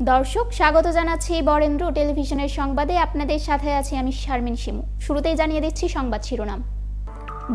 দর্শক, স্বাগত জানাচ্ছি বরেন্দ্র টেলিভিশনের সংবাদে। আপনাদের সাথে আছি আমি শারমিন শিমু। শুরুতেই জানিয়ে দিচ্ছি সংবাদ শিরোনাম।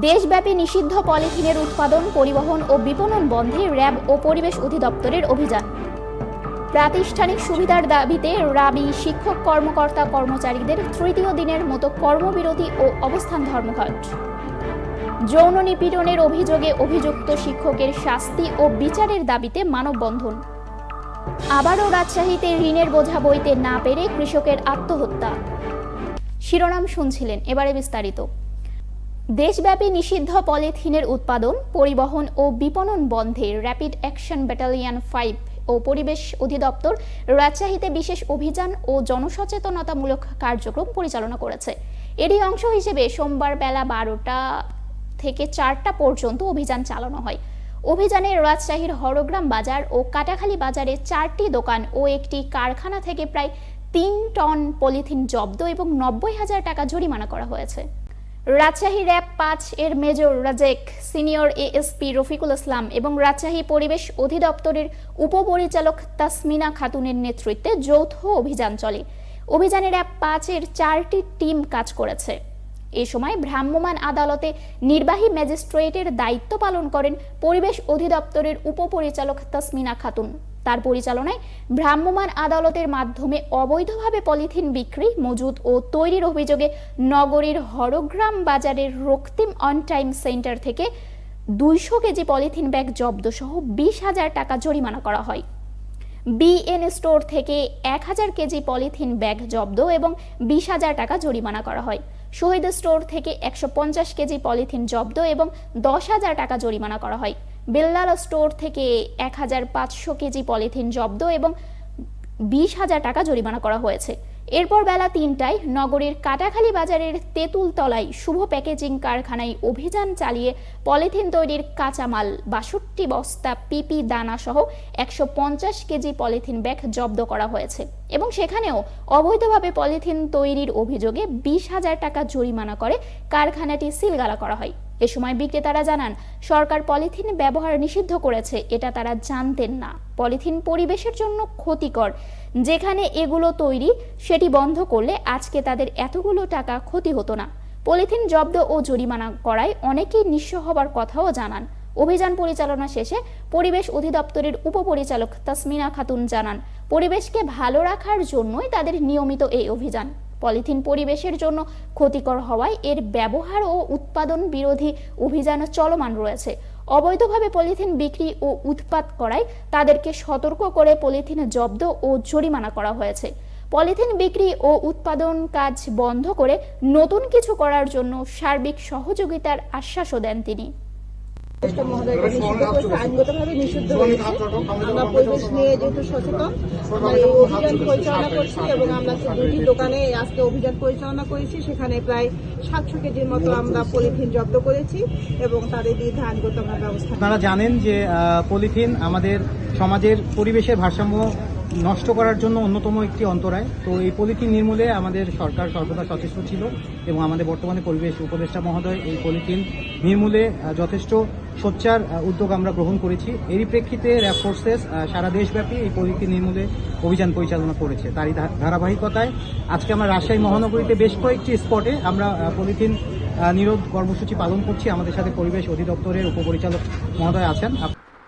দেশব্যাপী নিষিদ্ধ পলিথিনের উৎপাদন, পরিবহন ও বিপণন বন্ধে র্যাব ও পরিবেশ অধিদপ্তরের অভিযান। প্রাতিষ্ঠানিক সুবিধার দাবিতে রাবি শিক্ষক কর্মকর্তা কর্মচারীদের তৃতীয় দিনের মতো কর্মবিরতি ও অবস্থান ধর্মঘট। যৌন নিপীড়নের অভিযোগে অভিযুক্ত শিক্ষকের শাস্তি ও বিচারের দাবিতে মানববন্ধন। আবারও রাজশাহীতে ঋণের বোঝা বইতে না পেরে কৃষকের আত্মহত্যা। শিরোনাম শুনছিলেন, এবারে বিস্তারিত। দেশব্যাপী নিষিদ্ধ পলিথিনের উৎপাদন, পরিবহন ও বিপণন বন্ধে র্যাপিড অ্যাকশন ব্যাটালিয়ন ফাইভ ও পরিবেশ অধিদপ্তর রাজশাহীতে বিশেষ অভিযান ও জনসচেতনতামূলক কার্যক্রম পরিচালনা করেছে। এরই অংশ হিসেবে সোমবার বেলা বারোটা থেকে চারটা পর্যন্ত অভিযান চালানো হয়। অভিযানে রাজশাহীর হরগ্রাম বাজার ও কাটাখালী বাজারে চারটি দোকান ও একটি কারখানা থেকে প্রায় তিন টন পলিথিন জব্দ এবং নব্বই হাজার টাকা জরিমানা করা হয়েছে। রাজশাহী র্যাব পাঁচ এর major Razek, senior ASP Rafiqul Islam এবং রাজশাহী পরিবেশ অধিদপ্তরের উপপরিচালক তাসমিনা খাতুনের নেতৃত্বে যৌথ অভিযান চলে। অভিযানে র্যাব পাঁচের চারটি টিম কাজ করেছে। এ সময় ভ্রাম্যমাণ আদালতে নির্বাহী ম্যাজিস্ট্রেটের দায়িত্ব পালন করেন পরিবেশ অধিদপ্তরের উপপরিচালক তাসমিনা খাতুন। তার পরিচালনায় ভ্রাম্যমাণ আদালতের মাধ্যমে অবৈধভাবে পলিথিন বিক্রি মজুদ ও তৈরির অভিযোগে নগরীর হরগ্রাম বাজারের রক্তিম অন টাইম সেন্টার থেকে দুইশো কেজি পলিথিন ব্যাগ জব্দ সহ বিশ হাজার টাকা জরিমানা করা হয়। বিএন স্টোর থেকে এক হাজার কেজি পলিথিন ব্যাগ জব্দ এবং বিশ হাজার টাকা জরিমানা করা হয়। শহীদ স্টোর থেকে একশো পঞ্চাশ কেজি পলিথিন জব্দ এবং দশ হাজার টাকা জরিমানা করা হয়। বেল্লাল স্টোর থেকে এক হাজার পাঁচশো কেজি পলিথিন জব্দ এবং বিশ হাজার টাকা জরিমানা করা হয়েছে। এরপর বেলা তিনটায় নগরের কাটাখালী বাজারের তেঁতুলতলায় শুভ প্যাকেজিং কারখানায় অভিযান চালিয়ে পলিথিন তৈরির কাঁচামাল, বাষট্টি বস্তা পিপি দানা সহ একশো পঞ্চাশ কেজি পলিথিন ব্যাগ জব্দ করা হয়েছে এবং সেখানেও অবৈধভাবে পলিথিন তৈরির অভিযোগে বিশ হাজার টাকা জরিমানা করে কারখানাটি সিলগালা করা হয়। এ সময় বিক্রেতারা জানান, সরকার পলিথিন ব্যবহার নিষিদ্ধ করেছে, এটা তারা জানতেন না। পলিথিন পরিবেশের জন্য ক্ষতিকর। যেখানে এগুলো তৈরি, সেটি বন্ধ করলে আজকে তাদের এতগুলো টাকা ক্ষতি হতো না। পলিথিন জব্দ ও জরিমানা করায় অনেকেই নিঃস্ব হবার কথাও জানান। অভিযান পরিচালনা শেষে পরিবেশ অধিদপ্তরের উপপরিচালক তাসমিনা খাতুন জানান, পরিবেশকে ভালো রাখার জন্যই তাদের নিয়মিত এই অভিযান। পলিথিন পরিবেশের জন্য ক্ষতিকর হওয়ায় এর ব্যবহার ও উৎপাদন বিরোধী অভিযান চলমান রয়েছে। অবৈধভাবে পলিথিন বিক্রি ও উৎপাত করায় তাদেরকে সতর্ক করে পলিথিন জব্দ ও জরিমানা করা হয়েছে। পলিথিন বিক্রি ও উৎপাদন কাজ বন্ধ করে নতুন কিছু করার জন্য সার্বিক সহযোগিতার আশ্বাসও দেন তিনি উপদেষ্টা মহোদয়কে নিষিদ্ধ করেছে আইনগতভাবে নিষিদ্ধ আমরা পরিবেশ নিয়ে যেহেতু সচেতন আমরা এই অভিযান পরিচালনা করছি এবং আমরা দুটি দোকানে আজকে অভিযান পরিচালনা করেছি সেখানে প্রায় সাতশো কেজির মতো আমরা পলিথিন জব্দ করেছি এবং তাদের বিরুদ্ধে আইনগত ব্যবস্থা আপনারা জানেন যে আহ, পলিথিন আমাদের সমাজের পরিবেশের ভারসাম্য নষ্ট করার জন্য অন্যতম একটি অন্তরায়। তো এই পলিথিন নির্মূলে আমাদের সরকার সর্বদা সচেষ্ট ছিল এবং আমাদের বর্তমানে পরিবেশ উপদেষ্টা মহোদয় এই পলিথিন নির্মূলে যথেষ্ট সোচ্চার উদ্যোগ আমরা গ্রহণ করেছি। এরই প্রেক্ষিতে র্যাব ফোর্সেস সারা দেশব্যাপী এই পলিথিন নির্মূলে অভিযান পরিচালনা করেছে। তারই ধারাবাহিকতায় আজকে আমরা রাজশাহী মহানগরীতে বেশ কয়েকটি স্পটে আমরা পলিথিন নিরোধ কর্মসূচি পালন করছি। আমাদের সাথে পরিবেশ অধিদপ্তরের উপপরিচালক মহোদয় আছেন।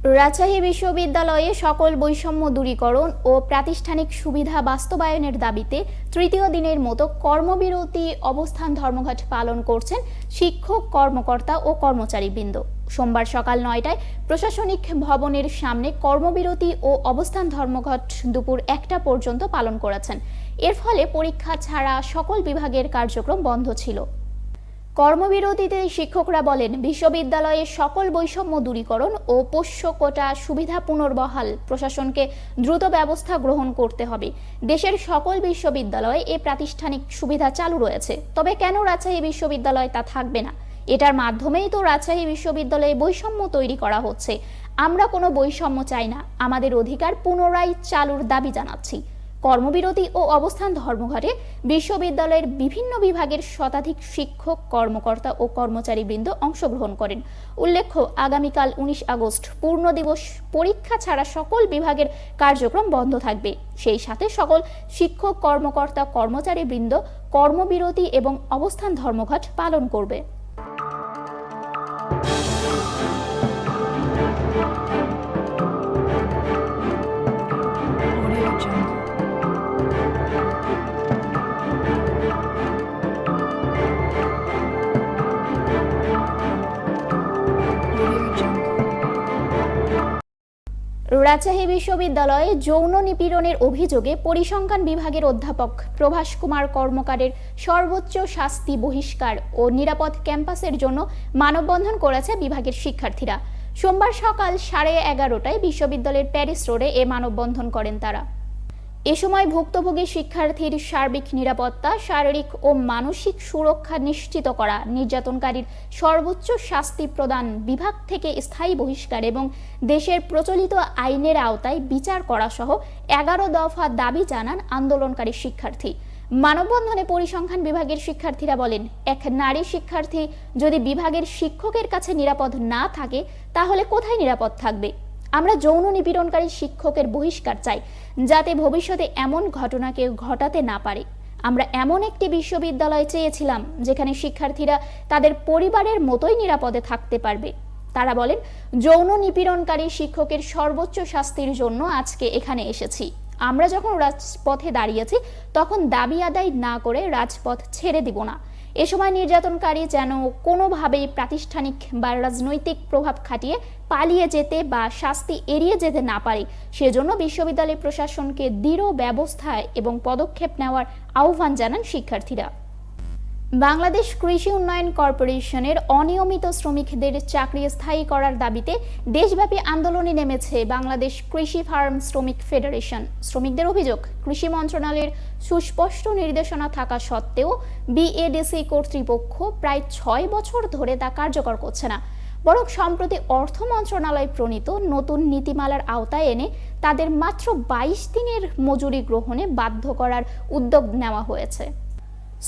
রাজশাহী বিশ্ববিদ্যালয়ে সকল বৈষম্য দূরীকরণ ও প্রাতিষ্ঠানিক সুবিধা বাস্তবায়নের দাবিতে তৃতীয় দিনের মতো কর্মবিরতি অবস্থান ধর্মঘট পালন করছেন শিক্ষক, কর্মকর্তা ও কর্মচারীবৃন্দ। সোমবার সকাল নয়টায় প্রশাসনিক ভবনের সামনে কর্মবিরতি ও অবস্থান ধর্মঘট দুপুর একটা পর্যন্ত পালন করেছেন। এর ফলে পরীক্ষা ছাড়া সকল বিভাগের কার্যক্রম বন্ধ ছিল। কর্মবিরতিতে শিক্ষকরা বলেন বিশ্ববিদ্যালয়ে সকল বৈষম্য দূরীকরণ ও পোষ্য কোটা সুবিধা পুনর্বহাল। প্রশাসনকে দ্রুত ব্যবস্থা গ্রহণ করতে হবে। দেশের সকল বিশ্ববিদ্যালয়ে এ প্রাতিষ্ঠানিক সুবিধা চালু রয়েছে। তবে কেন রাজশাহী বিশ্ববিদ্যালয় তা থাকবে না? এটার মাধ্যমেই তো রাজশাহী বিশ্ববিদ্যালয়ে বৈষম্য তৈরি করা হচ্ছে। আমরা কোনো বৈষম্য চাই না। আমাদের অধিকার পুনরায় চালুর দাবি জানাচ্ছি। কর্মবিরতি ও অবস্থান ধর্মঘটে বিশ্ববিদ্যালয়ের বিভিন্ন বিভাগের শতাধিক শিক্ষক, কর্মকর্তা ও কর্মচারীবৃন্দ অংশগ্রহণ করেন। উল্লেখ্য, আগামীকাল উনিশ আগস্ট পূর্ণ দিবস, পরীক্ষা ছাড়া সকল বিভাগের কার্যক্রম বন্ধ থাকবে। সেই সাথে সকল শিক্ষক, কর্মকর্তা, কর্মচারীবৃন্দ কর্মবিরতি এবং অবস্থান ধর্মঘট পালন করবে। রাজশাহী বিশ্ববিদ্যালয়ে যৌন নিপীড়নের অভিযোগে পরিসংখ্যান বিভাগের অধ্যাপক প্রভাস কুমার কর্মকারের সর্বোচ্চ শাস্তি বহিষ্কার ও নিরাপদ ক্যাম্পাসের জন্য মানববন্ধন করেছে বিভাগের শিক্ষার্থীরা। সোমবার সকাল সাড়ে এগারোটায় বিশ্ববিদ্যালয়ের প্যারিস রোডে এ মানববন্ধন করেন তারা। এ সময় ভুক্তভোগী শিক্ষার্থীর সার্বিক নিরাপত্তা, শারীরিক ও মানসিক সুরক্ষা নিশ্চিত করা, নির্যাতনকারীর সর্বোচ্চ শাস্তি প্রদান বিভাগ থেকে স্থায়ী বহিষ্কার এবং দেশের প্রচলিত আইনের আওতায় বিচার করা সহ এগারো দফা দাবি জানান আন্দোলনকারী শিক্ষার্থী। মানববন্ধনে পরিসংখ্যান বিভাগের শিক্ষার্থীরা বলেন, এক নারী শিক্ষার্থী যদি বিভাগের শিক্ষকের কাছে নিরাপদ না থাকে, তাহলে কোথায় নিরাপদ থাকবে? আমরা যৌন নিপীড়নকারী শিক্ষকের বহিষ্কার চাই, যাতে ভবিষ্যতে এমন ঘটনা কেউ ঘটাতে না পারে। আমরা এমন একটি বিশ্ববিদ্যালয় চেয়েছিলাম, যেখানে শিক্ষার্থীরা তাদের পরিবারের মতোই নিরাপদে থাকতে পারবে। তারা বলেন, যৌন নিপীড়নকারী শিক্ষকের সর্বোচ্চ শাস্তির জন্য আজকে এখানে এসেছি। আমরা যখন রাজপথে দাঁড়িয়েছি, তখন দাবি আদায় না করে রাজপথ ছেড়ে দিব না। এ সময় নির্যাতনকারী যেন কোনোভাবেই প্রাতিষ্ঠানিক বা রাজনৈতিক প্রভাব খাটিয়ে পালিয়ে যেতে বা শাস্তি এড়িয়ে যেতে না পারে, সেজন্য বিশ্ববিদ্যালয় প্রশাসনকে দৃঢ় ব্যবস্থা এবং পদক্ষেপ নেওয়ার আহ্বান জানান শিক্ষার্থীরা। বাংলাদেশ কৃষি উন্নয়ন কর্পোরেশনের অনিয়মিত শ্রমিকদের চাকরি স্থায়ী করার দাবিতে দেশব্যাপী আন্দোলনে নেমেছে বাংলাদেশ কৃষি ফার্ম শ্রমিক ফেডারেশন। শ্রমিকদের অভিযোগ, কৃষি মন্ত্রণালয়ের সুস্পষ্ট নির্দেশনা থাকা সত্ত্বেও বিএডিসি কর্তৃপক্ষ প্রায় ছয় বছর ধরে তা কার্যকর করছে না। বরং সম্প্রতি অর্থ মন্ত্রণালয় প্রণীত নতুন নীতিমালার আওতায় এনে তাদের মাত্র বাইশ দিনের মজুরি গ্রহণে বাধ্য করার উদ্যোগ নেওয়া হয়েছে।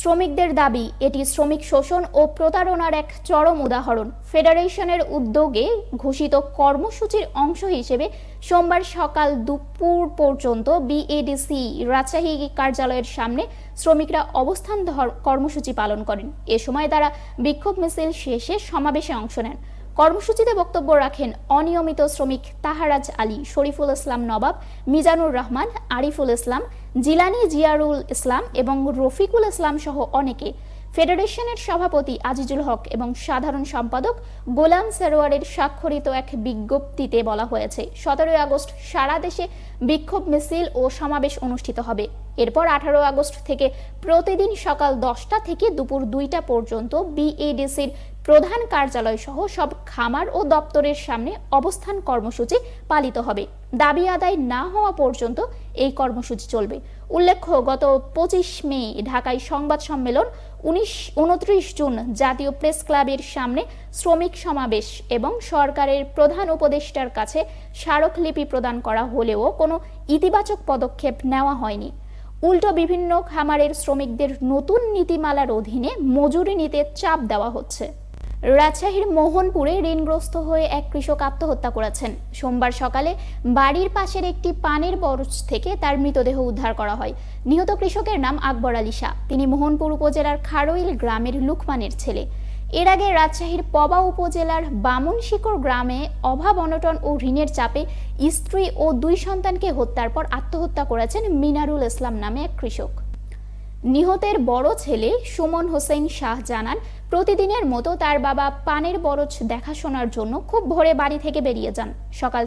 শ্রমিকদের দাবি, এটি শ্রমিক শোষণ ও প্রতারণার এক চরম উদাহরণ। ফেডারেশনের উদ্যোগে ঘোষিত কর্মসূচির অংশ হিসেবে সোমবার সকাল দুপুর পর্যন্ত বিএডিসি রাজশাহী কার্যালয়ের সামনে শ্রমিকরা অবস্থান কর্মসূচি পালন করেন। এ সময় তারা বিক্ষোভ মিছিল শেষে সমাবেশে অংশ নেন। কর্মসূচিতে বক্তব্য রাখেন অনিয়মিত শ্রমিক তাহারাজ আলী, শরীফুল ইসলাম নবাব, মিজানুর রহমান, আরিফুল ইসলাম, জিলানি জিয়ারুল ইসলাম এবং রফিকুল ইসলাম সহ অনেকে ফেডারেশনের সভাপতি আজিজুল হক এবং সাধারণ সম্পাদক গোলাম সেরোয়ারের স্বাক্ষরিত এক বিজ্ঞপ্তিতে বলা হয়েছে, সতেরোই আগস্ট সারা দেশে বিক্ষোভ মিছিল ও সমাবেশ অনুষ্ঠিত হবে। এরপর আঠারো আগস্ট থেকে প্রতিদিন সকাল দশটা থেকে দুপুর দুইটা পর্যন্ত বিএডিসির প্রধান কার্যালয় সহ সব খামার ও দপ্তরের সামনে অবস্থান কর্মসূচি পালিত হবে। দাবি আদায় না হওয়া পর্যন্ত এই কর্মসূচি চলবে। উল্লেখ্য, গত পঁচিশ মে ঢাকায় সংবাদ সম্মেলন, উনিশ, উনত্রিশ জুন জাতীয় প্রেস ক্লাবের সামনে শ্রমিক সমাবেশ এবং সরকারের প্রধান উপদেষ্টার কাছে স্মারকলিপি প্রদান করা হলেও কোনো ইতিবাচক পদক্ষেপ নেওয়া হয়নি। উল্টো বিভিন্ন খামারের শ্রমিকদের নতুন নীতিমালার অধীনে মজুরি নিতে চাপ দেওয়া হচ্ছে। রাজশাহীর মোহনপুরে ঋণগ্রস্ত হয়ে এক কৃষক আত্মহত্যা করেছেন। সোমবার সকালে বাড়ির পাশের একটি পানের বরজ থেকে তার মৃতদেহ উদ্ধার করা হয়। নিহত কৃষকের নাম আকবর আলী শাহ। তিনি মোহনপুর উপজেলার খারইল গ্রামের লুকমানের ছেলে। এর আগে রাজশাহীর পবা উপজেলার বামুনশিকর গ্রামে অভাব, অনটন ও ঋণের চাপে স্ত্রী ও দুই সন্তানকে হত্যার পর আত্মহত্যা করেছেন মিনারুল ইসলাম নামে এক কৃষক। নিহতের বড় ছেলে সুমন হোসেন শাহ জানান, প্রতিদিনের মতো তার বাবা পানের বরজ দেখাশোনার জন্য খুব ভোরে বাড়ি থেকে বেরিয়ে যান। সকাল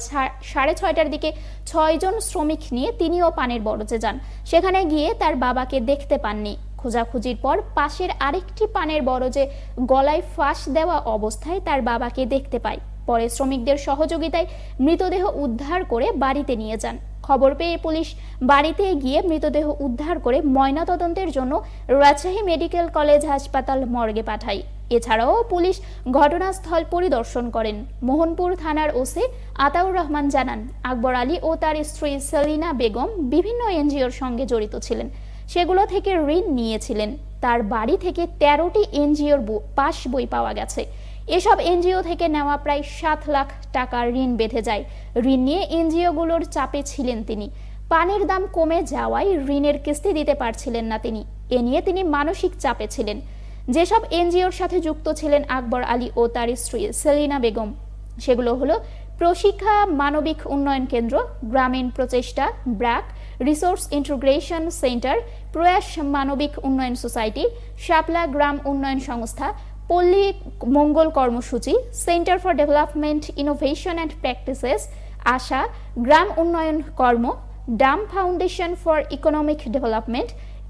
সাড়ে ছয়টার দিকে ছয়জন শ্রমিক নিয়ে তিনিও পানের বরজে যান। সেখানে গিয়ে তার বাবাকে দেখতে পাননি। খোঁজাখুঁজির পর পাশের আরেকটি পানের বরজে গলায় ফাঁস দেওয়া অবস্থায় তার বাবাকে দেখতে পায়। পরে শ্রমিকদের সহযোগিতায় মৃতদেহ উদ্ধার করে বাড়িতে নিয়ে যান। খবর পেয়ে পুলিশ বাড়িতে গিয়ে মৃতদেহ উদ্ধার করে ময়নাতদন্তের জন্য রাজশাহী মেডিকেল কলেজ হাসপাতাল মর্গে পাঠায়। এছাড়াও পুলিশ ঘটনাস্থল পরিদর্শন করেন। মোহনপুর থানার ওসি আতাউর রহমান জানান, আকবর আলী ও তার স্ত্রী সেলিনা বেগম বিভিন্ন এনজিওর সঙ্গে জড়িত ছিলেন। সেগুলো থেকে ঋণ নিয়েছিলেন। তার বাড়ি থেকে তেরোটি এনজিওর পাস বই পাওয়া গেছে। এসব এনজিও থেকে নেওয়া প্রায় সাত লাখ টাকার ঋণ বেঁধে যায়। ঋণ নিয়ে এনজিওগুলোর চাপে ছিলেন তিনি। পানির দাম কমে যাওয়ায় ঋণের কিস্তি দিতে পারছিলেন না তিনি। এ নিয়ে তিনি মানসিক চাপে ছিলেন। যেসব এনজিওর সাথে যুক্ত ছিলেন আকবর আলী ও তার স্ত্রী সেলিনা বেগম, সেগুলো হলো প্রশিক্ষা, মানবিক উন্নয়ন কেন্দ্র, গ্রামীণ প্রচেষ্টা, ব্র্যাক, রিসোর্স ইন্টিগ্রেশন সেন্টার, প্রয়াস মানবিক উন্নয়ন সোসাইটি, শাপলা গ্রাম উন্নয়ন সংস্থা Palli Mangal Karmasuchi centre for development innovation and practices Asha, Gram Unnayan Karma, DAM foundation for economic development,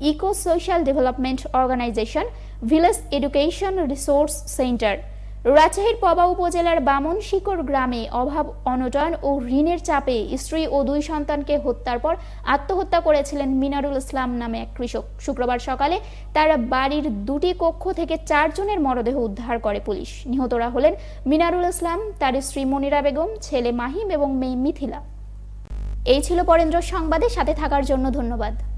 eco social development organization, village education resource centre. রাজশাহীর পবা উপজেলার বামন শিকর গ্রামে অভাব, অনটন ও ঋণের চাপে স্ত্রী ও দুই সন্তানকে হত্যার পর আত্মহত্যা করেছিলেন মিনারুল ইসলাম নামে এক কৃষক। শুক্রবার সকালে তার বাড়ির দুটি কক্ষ থেকে চারজনের মরদেহ উদ্ধার করে পুলিশ। নিহতরা হলেন মিনারুল ইসলাম, তার স্ত্রী মনিরা বেগম, ছেলে মাহিম এবং মেয়ে মিথিলা। এই ছিল পরেন্দ্র সংবাদে, সাথে থাকার জন্য ধন্যবাদ।